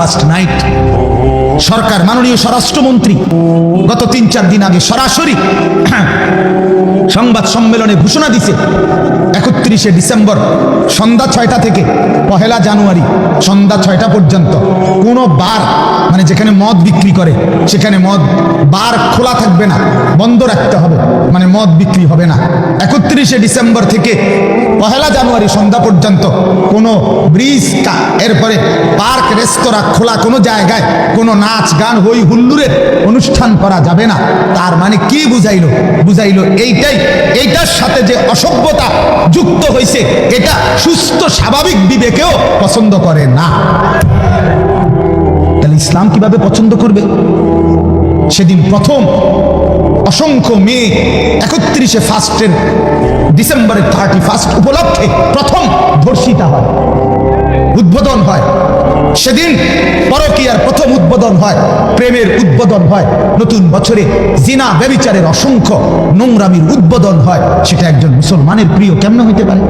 First night. সরকার, মাননীয় স্বরাষ্ট্রমন্ত্রী, গত তিন চার দিন আগে সরাসরি সংবাদ সম্মেলনে ঘোষণা দিছে, একত্রিশে ডিসেম্বর, সন্ধ্যা ছয়টা থেকে পহেলা জানুয়ারি, সন্ধ্যা ছয়টা পর্যন্ত। কোনো বার মানে যেখানে মদ বিক্রি করে, সেখানে মদ বার খোলা থাকবে না। বন্ধ রাখতে হবে মানে মদ বিক্রি হবে না। একত্রিশে ডিসেম্বর থেকে পহেলা জানুয়ারি সন্ধ্যা পর্যন্ত কোনো ব্রিজ এরপরে পার্ক, রেস্তোরাঁ খোলা কোনো জায়গায় কোনো নাচ গান হই হুল্লুরের অনুষ্ঠান করা যাবে না। তার মানে কি বুঝাইলো? বুঝাইলো এইটাই, এইটার সাথে যে অসভ্যতা যুক্ত হয়েছে এটা সুস্থ, স্বাভাবিক বিবেকেও পছন্দ করে না। তাহলে ইসলাম কীভাবে পছন্দ করবে? সেদিন প্রথম অসংখ্য মেয়ে একত্রিশে ফার্স্টের ডিসেম্বরের থার্টি ফার্স্ট উপলক্ষে প্রথম ধর্ষিতা হয়, উদ্বোধন হয়। সেদিন পরকীয়ার প্রথম উদ্বোধন হয়, প্রেমের উদ্বোধন হয়। নতুন বছরে জিনা ব্যবিচারের অসংখ্য নোংরামির উদ্বোধন হয়। সেটা একজন মুসলমানের প্রিয় কেমন হইতে পারে?